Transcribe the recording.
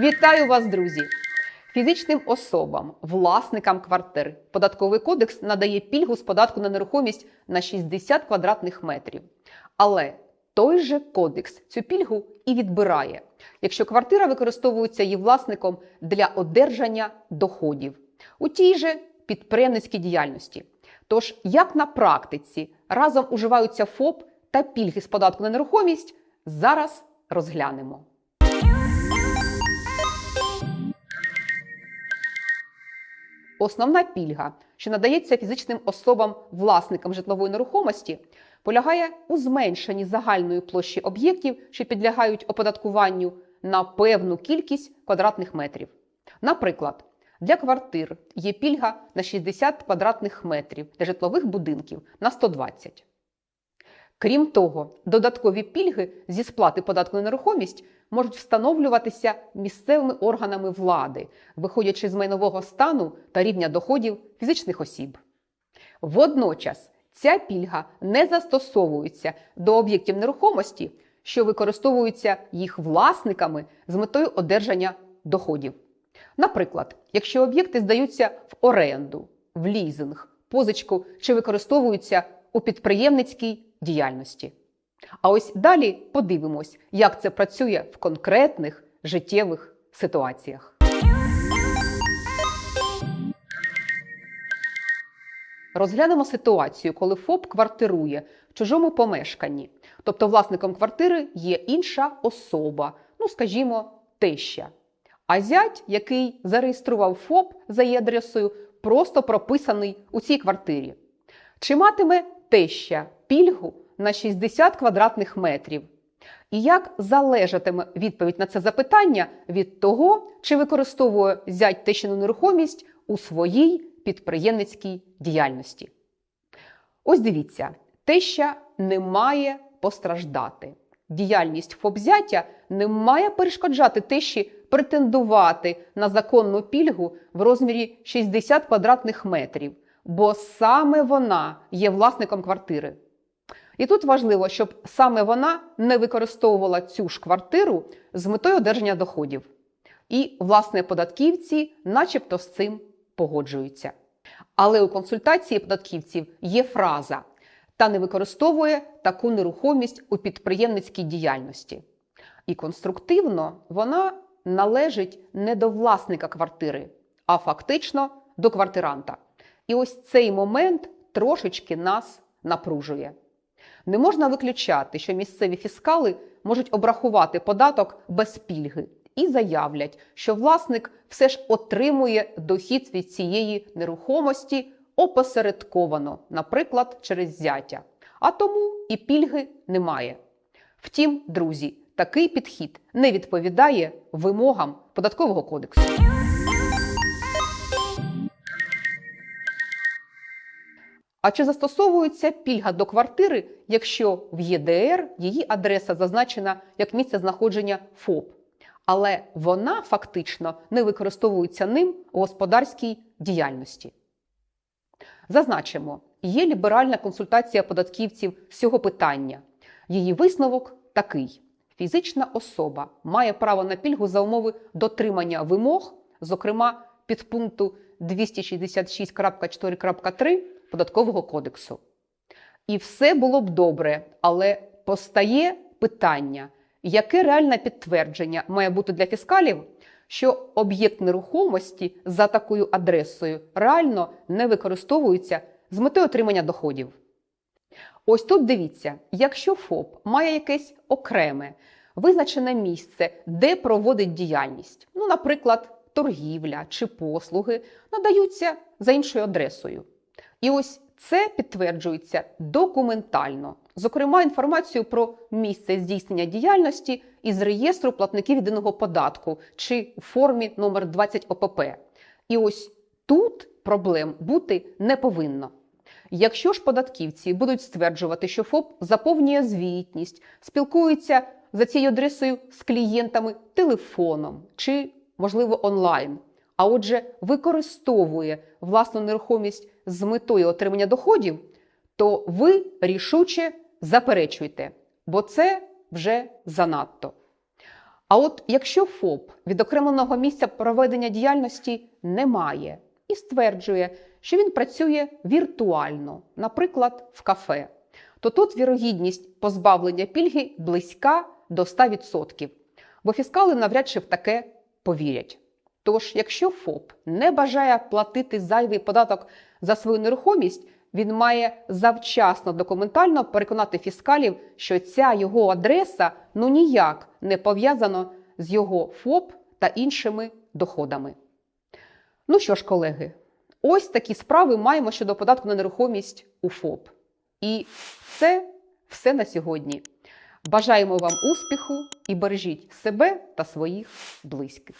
Вітаю вас, друзі! Фізичним особам, власникам квартир, податковий кодекс надає пільгу з податку на нерухомість на 60 квадратних метрів. Але той же кодекс цю пільгу і відбирає, якщо квартира використовується її власником для одержання доходів у тій же підприємницькій діяльності. Тож, як на практиці разом уживаються ФОП та пільги з податку на нерухомість, зараз розглянемо. Основна пільга, що надається фізичним особам власникам житлової нерухомості, полягає у зменшенні загальної площі об'єктів, що підлягають оподаткуванню на певну кількість квадратних метрів. Наприклад, для квартир є пільга на 60 квадратних метрів, для житлових будинків на 120. Крім того, додаткові пільги зі сплати податку на нерухомість можуть встановлюватися місцевими органами влади, виходячи з майнового стану та рівня доходів фізичних осіб. Водночас ця пільга не застосовується до об'єктів нерухомості, що використовуються їх власниками з метою одержання доходів. Наприклад, якщо об'єкти здаються в оренду, в лізинг, позичку чи використовуються у підприємницькій діяльності. А ось далі подивимось, як це працює в конкретних життєвих ситуаціях. Розглянемо ситуацію, коли ФОП квартирує в чужому помешканні, тобто власником квартири є інша особа, ну скажімо, теща. А зять, який зареєстрував ФОП за її адресою, просто прописаний у цій квартирі. Чи матиме теща пільгу на 60 квадратних метрів? І як залежатиме відповідь на це запитання від того, чи використовує зять тещину нерухомість у своїй підприємницькій діяльності? Ось дивіться, теща не має постраждати. Діяльність ФОП-зятя не має перешкоджати тещі претендувати на законну пільгу в розмірі 60 квадратних метрів, бо саме вона є власником квартири. І тут важливо, щоб саме вона не використовувала цю ж квартиру з метою одержання доходів. І, власне, податківці, начебто, з цим погоджуються. Але у консультації податківців є фраза та не використовує таку нерухомість у підприємницькій діяльності. І конструктивно вона належить не до власника квартири, а фактично до квартиранта. І ось цей момент трошечки нас напружує. Не можна виключати, що місцеві фіскали можуть обрахувати податок без пільги і заявлять, що власник все ж отримує дохід від цієї нерухомості опосередковано, наприклад, через зятя. А тому і пільги немає. Втім, друзі, такий підхід не відповідає вимогам податкового кодексу. А чи застосовується пільга до квартири, якщо в ЄДР її адреса зазначена як місце знаходження ФОП, але вона фактично не використовується ним у господарській діяльності? Зазначимо, є ліберальна консультація податківців з цього питання. Її висновок такий: фізична особа має право на пільгу за умови дотримання вимог, зокрема підпункту 266.4.3 податкового кодексу. І все було б добре, але постає питання, яке реальне підтвердження має бути для фіскалів, що об'єкт нерухомості за такою адресою реально не використовується з метою отримання доходів. Ось тут дивіться, якщо ФОП має якесь окреме визначене місце, де проводить діяльність, ну, наприклад, торгівля чи послуги надаються за іншою адресою. І ось це підтверджується документально, зокрема, інформацію про місце здійснення діяльності із реєстру платників єдиного податку чи у формі номер 20 ОПП. І ось тут проблем бути не повинно. Якщо ж податківці будуть стверджувати, що ФОП заповнює звітність, спілкується за цією адресою з клієнтами телефоном чи, можливо, онлайн, а отже, використовує власну нерухомість з метою отримання доходів, то ви рішуче заперечуйте, бо це вже занадто. А от якщо ФОП відокремленого місця проведення діяльності немає і стверджує, що він працює віртуально, наприклад, в кафе, то тут вірогідність позбавлення пільги близька до 100%, бо фіскали навряд чи в таке повірять. Тож, якщо ФОП не бажає платити зайвий податок за свою нерухомість, він має завчасно документально переконати фіскалів, що ця його адреса ну ніяк не пов'язана з його ФОП та іншими доходами. Ну що ж, колеги, ось такі справи маємо щодо податку на нерухомість у ФОП. І це все на сьогодні. Бажаємо вам успіху і бережіть себе та своїх близьких.